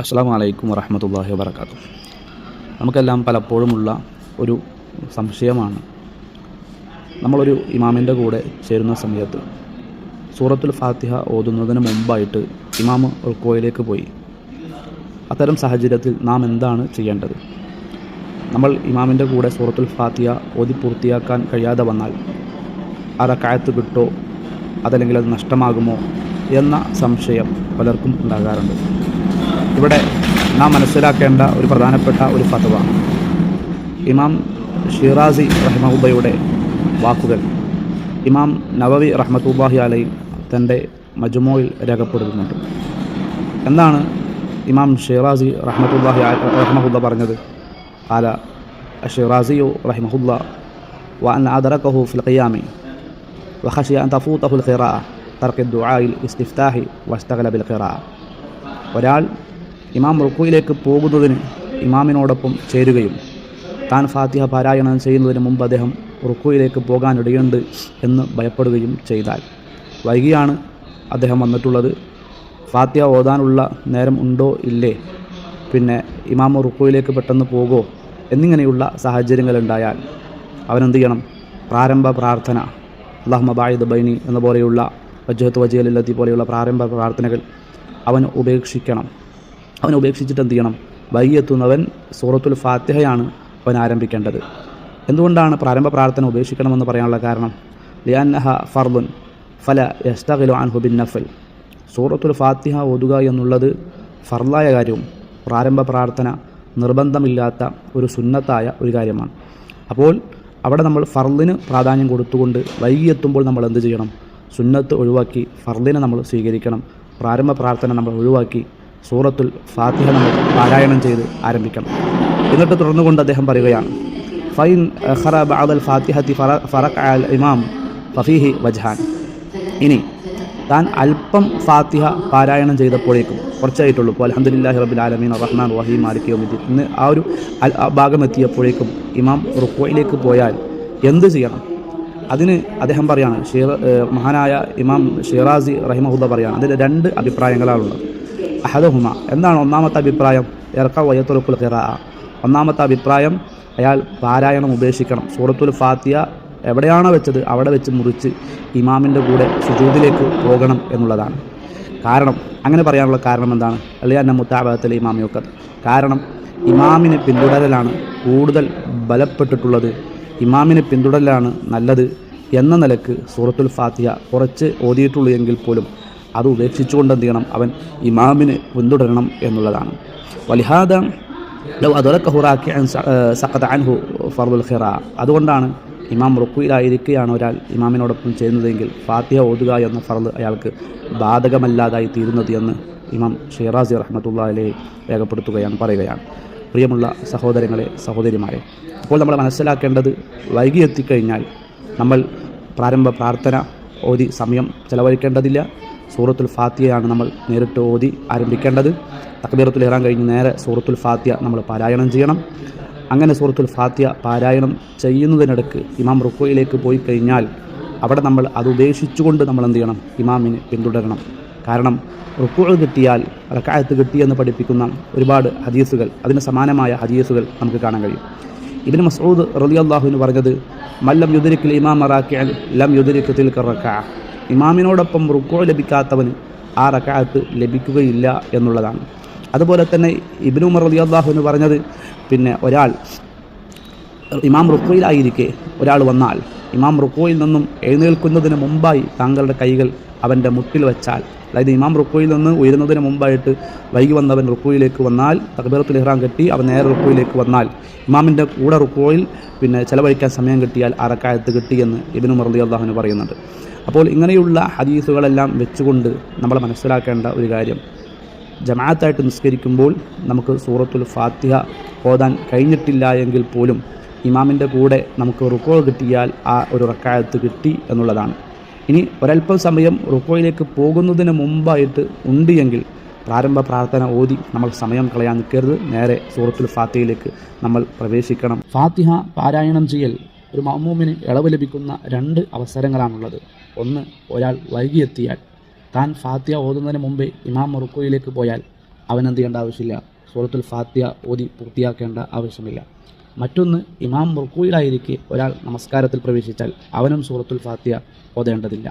അസ്സാം വലൈക്കും വറഹമത്തല്ലാഹി വാബർക്കാത്തു നമുക്കെല്ലാം പലപ്പോഴുമുള്ള ഒരു സംശയമാണ്. നമ്മളൊരു ഇമാമിന്റെ കൂടെ ചേരുന്ന സമയത്ത് സൂറത്തുൽ ഫാത്തിഹ ഓതുന്നതിന് മുമ്പായിട്ട് ഇമാമ് റുക്കോയിലേക്ക് പോയി. അത്തരം സാഹചര്യത്തിൽ നാം എന്താണ് ചെയ്യേണ്ടത്? നമ്മൾ ഇമാമിന്റെ കൂടെ സൂറത്തുൽ ഫാത്തിഹ ഓതി പൂർത്തിയാക്കാൻ കഴിയാതെ വന്നാൽ ആ റക്കായത്ത് കിട്ടോ അതല്ലെങ്കിൽ അത് നഷ്ടമാകുമോ എന്ന സംശയം പലർക്കും ഉണ്ടാകാറുണ്ട്. ഇവിടെ നാം മനസ്സിലാക്കേണ്ട ഒരു പ്രധാനപ്പെട്ട ഒരു ഫതവ ഇമാം ഷിറാസി റഹ്മഹുബയുടെ വാക്കുകൾ ഇമാം നവവി റഹ്മത്തുല്ലാഹി അലൈ തൻ്റെ മജുമോയിൽ രേഖപ്പെടുത്തുന്നുണ്ട് എന്താണ് ഇമാം ഷിറാസി റഹ്മത്തുല്ലാഹി റഹ്മഹുല്ല പറഞ്ഞത് ആല ഷിറാസിയു റഹിമഹുല്ല وأن أدركه في القيام وخشي أن تفوته القراءة ترك الدعاء الاستفتاح واستغل بالقراءة ഒരാൾ ഇമാം റുക്കുയിലേക്ക് പോകുന്നതിന് ഇമാമിനോടൊപ്പം ചേരുകയും താൻ ഫാത്തിഹ പാരായണം ചെയ്യുന്നതിന് മുമ്പ് അദ്ദേഹം റുക്കുയിലേക്ക് പോകാനിടയുണ്ട് എന്ന് ഭയപ്പെടുകയും ചെയ്താൽ. വൈകിയാണ് അദ്ദേഹം വന്നിട്ടുള്ളത്. ഫാത്തിഹ ഓതാനുള്ള നേരം ഉണ്ടോ ഇല്ലേ? പിന്നെ ഇമാം റുക്കുയിലേക്ക് പെട്ടെന്ന് പോകോ എന്നിങ്ങനെയുള്ള സാഹചര്യങ്ങളുണ്ടായാൽ അവനെന്ത് ചെയ്യണം പ്രാരംഭ പ്രാർത്ഥന. അള്ളാഹ് ബായിദ് ബൈനി എന്ന പോലെയുള്ള വജ്ജത്ത് വജീലത്തി പോലെയുള്ള പ്രാരംഭ പ്രാർത്ഥനകൾ അവൻ ഉപേക്ഷിക്കണം. അവൻ ഉപേക്ഷിച്ചിട്ട് എന്ത് ചെയ്യണം? വൈകിയെത്തുന്നവൻ സൂറത്തുൽ ഫാത്തിഹയാണ് അവൻ ആരംഭിക്കേണ്ടത്. എന്തുകൊണ്ടാണ് പ്രാരംഭ പ്രാർത്ഥന ഉപേക്ഷിക്കണമെന്ന് പറയാനുള്ള കാരണം? ലിയാൻഹ ഫർദുൻ ഫല യസ്തഖിലു അൻഹു ബിൻ നഫൽ സൂറത്തുൽ ഫാത്തിഹ ഓതുക എന്നുള്ളത് ഫർലായ കാര്യവും പ്രാരംഭ പ്രാർത്ഥന നിർബന്ധമില്ലാത്ത ഒരു സുന്നത്തായ ഒരു കാര്യമാണ്. അപ്പോൾ അവിടെ നമ്മൾ ഫർലിന് പ്രാധാന്യം കൊടുത്തുകൊണ്ട് വൈകിയെത്തുമ്പോൾ നമ്മൾ എന്ത് ചെയ്യണം? സുന്നത്ത് ഒഴിവാക്കി ഫർലിനെ നമ്മൾ സ്വീകരിക്കണം. പ്രാരംഭ പ്രാർത്ഥന നമ്മൾ ഒഴിവാക്കി സൂറത്തുൽ ഫാത്തിഹ നമ്മൾ പാരായണം ചെയ്ത് ആരംഭിക്കണം എന്നിട്ട് തുടർന്നുകൊണ്ട് അദ്ദേഹം പറയുകയാണ് ഫൈൻ ഖറബ് അദൽ ഫാത്തിഹത്തി ഫറഖ് അൽ ഇമാം ഫഫീഹി വജ്ഹാൻ. ഇനി താൻ അല്പം ഫാത്തിഹ പാരായണം ചെയ്തപ്പോഴേക്കും കുറച്ചായിട്ടുള്ളൂ. ഇപ്പോൾ അലഹദില്ലാഹി റബ്ബിൽ ആലമീൻ റഹ്മാൻ റഹീം മാലിക് യോമിദ്ദീൻ ഇന്ന് ആ ഒരു ഭാഗം എത്തിയപ്പോഴേക്കും ഇമാം റുക്കോയിലേക്ക് പോയാൽ എന്ത് ചെയ്യണം? അതിന് അദ്ദേഹം പറയാണ് ഷീർ മഹാനായ ഇമാം ഷിറാസി റഹിമഹുദ പറയാണ്. അതിൽ രണ്ട് അഭിപ്രായങ്ങളാണുള്ളത്. അഹദഹുമ. എന്താണ് ഒന്നാമത്തെ അഭിപ്രായം? ഇറക്ക വയ്യത്തുറക്കുൽ ഖിറാ. ഒന്നാമത്തെ അഭിപ്രായം അയാൾ പാരായണം ഉപേക്ഷിക്കണം. സൂറത്തുൽ ഫാത്തിയ എവിടെയാണോ വെച്ചത് അവിടെ വെച്ച് മുറിച്ച് ഇമാമിന്റെ കൂടെ സുജൂദിലേക്ക് പോകണം എന്നുള്ളതാണ്. കാരണം അങ്ങനെ പറയാനുള്ള കാരണം എന്താണ്? അള്ളിയാന്റെ മുത്താഭാഗത്തിലെ ഇമാമിയൊക്കെ കാരണം ഇമാമിനെ പിന്തുടരലാണ് കൂടുതൽ ബലപ്പെട്ടിട്ടുള്ളത്. ഇമാമിനെ പിന്തുടരലാണ് നല്ലത് എന്ന നിലയ്ക്ക് സൂറത്തുൽ ഫാത്തിയ കുറച്ച് ഓതിയിട്ടുള്ളൂ എങ്കിൽ പോലും. അത് ഉപേക്ഷിച്ചുകൊണ്ട് എന്ത് ചെയ്യണം? അവൻ ഇമാമിനെ പിന്തുടരണം എന്നുള്ളതാണ്. വലിഹാദ അൻഹു ഫർദുൽ ഖിറ. അതുകൊണ്ടാണ് ഇമാം റുക്കുയിലായിരിക്കുകയാണ് ഒരാൾ ഇമാമിനോടൊപ്പം ചെയ്യുന്നതെങ്കിൽ ഫാത്തിഹ ഓതുക എന്ന ഫർദ് അയാൾക്ക് ബാധകമല്ലാതായി തീരുന്നത് എന്ന് ഇമാം ഷിറാസി റഹ്മത്തുള്ള രേഖപ്പെടുത്തുകയാണ് പറയുകയാണ്. പ്രിയമുള്ള സഹോദരങ്ങളെ സഹോദരിമാരെ അപ്പോൾ നമ്മൾ മനസ്സിലാക്കേണ്ടത് വൈകി എത്തിക്കഴിഞ്ഞാൽ നമ്മൾ പ്രാരംഭ പ്രാർത്ഥന ഓതി സമയം ചെലവഴിക്കേണ്ടതില്ല. സൂറത്തുൽ ഫാത്തിയയാണ് നമ്മൾ നേരിട്ട് ഓതി ആരംഭിക്കേണ്ടത്. തക്ബീറത്തുൽ ഇറാൻ കഴിഞ്ഞ് നേരെ സൂറത്തുൽ ഫാത്തിയ നമ്മൾ പാരായണം ചെയ്യണം. അങ്ങനെ സൂറത്തുൽ ഫാത്തിയ പാരായണം ചെയ്യുന്നതിനിടക്ക് ഇമാം റുക്കോയിലേക്ക് പോയി കഴിഞ്ഞാൽ അവിടെ നമ്മൾ അത് ഉപേക്ഷിച്ചുകൊണ്ട് നമ്മൾ എന്ത് ചെയ്യണം? ഇമാമിനെ പിന്തുടരണം. കാരണം റുക്കുകൾ കിട്ടിയാൽ റക്കായത്ത് കിട്ടിയെന്ന് പഠിപ്പിക്കുന്ന ഒരുപാട് ഹദീസുകൾ അതിന് സമാനമായ ഹദീസുകൾ നമുക്ക് കാണാൻ കഴിയും. ഇബിന് മസൂദ് റളിയല്ലാഹുവിന് പറഞ്ഞത് മല്ലം യുദരിക്കൽ ഇമാം അറാക്കിയാൽ ലം യുദരിക്ക് തിൽക്ക റക്കാ. ഇമാമിനോടൊപ്പം റുക്കോ ലഭിക്കാത്തവന് ആ റക്കാത്ത് ലഭിക്കുകയില്ല എന്നുള്ളതാണ്. അതുപോലെ തന്നെ ഇബിൻ ഉമർ റളിയല്ലാഹുവിന് പറഞ്ഞത് പിന്നെ ഒരാൾ ഇമാം റുക്കോയിലായിരിക്കെ ഒരാൾ വന്നാൽ ഇമാം റുക്കോയിൽ നിന്നും എഴുന്നേൽക്കുന്നതിന് മുമ്പായി താങ്കളുടെ കൈകൾ അവന്റെ മുട്ടിൽ വെച്ചാൽ അതായത് ഇമാം റുക്കോയിൽ നിന്ന് ഉയരുന്നതിന് മുമ്പായിട്ട് വൈകി വന്നവൻ റുക്കോയിലേക്ക് വന്നാൽ തക്ബീറത്തുൽ ഇഹ്റാം കെട്ടി അവൻ നേരെ റുക്കോയിലേക്ക് വന്നാൽ ഇമാമിന്റെ കൂടെ റുക്കോയിൽ പിന്നെ ചിലവഴിക്കാൻ സമയം കിട്ടിയാൽ അറക്കായത്ത് കിട്ടിയെന്ന് ഇബിനു റളിയല്ലാഹു അള്ളാഹുന് പറയുന്നുണ്ട്. അപ്പോൾ ഇങ്ങനെയുള്ള ഹദീസുകളെല്ലാം വെച്ചുകൊണ്ട് നമ്മൾ മനസ്സിലാക്കേണ്ട ഒരു കാര്യം. ജമാഅത്തായിട്ട് നിസ്കരിക്കുമ്പോൾ നമുക്ക് സൂറത്തുൽ ഫാത്തിഹ ഓതാൻ കഴിഞ്ഞിട്ടില്ല എങ്കിൽ പോലും ഇമാമിന്റെ കൂടെ നമുക്ക് റുക്കോ കിട്ടിയാൽ ആ ഒരു റക്കായത്ത് കിട്ടി എന്നുള്ളതാണ്. ഇനി ഒരല്പം സമയം റുക്കോയിലേക്ക് പോകുന്നതിന് മുമ്പായിട്ട് ഉണ്ട് എങ്കിൽ പ്രാരംഭ പ്രാർത്ഥന ഓതി നമ്മൾ സമയം കളയാൻ നിൽക്കരുത്. നേരെ സൂറത്തുൽ ഫാത്തിയിലേക്ക് നമ്മൾ പ്രവേശിക്കണം. ഫാത്തിഹ പാരായണം ചെയ്യൽ ഒരു മമ്മൂമിന് ഇളവ് ലഭിക്കുന്ന രണ്ട് അവസരങ്ങളാണുള്ളത്. ഒന്ന് ഒരാൾ വൈകിയെത്തിയാൽ. താൻ ഫാത്തിഹ ഓതുന്നതിന് മുമ്പേ ഇമാം റുക്കോയിലേക്ക് പോയാൽ അവൻ എന്ത് ചെയ്യേണ്ട ആവശ്യമില്ല. സൂറത്തുൽ ഫാത്തിയ ഓതി പൂർത്തിയാക്കേണ്ട ആവശ്യമില്ല. മറ്റൊന്ന് ഇമാം റുക്കുയിലായിരിക്കെ ഒരാൾ നമസ്കാരത്തിൽ പ്രവേശിച്ചാൽ അവനും സൂറത്തുൽ ഫാത്തിയ ഓതേണ്ടതില്ല.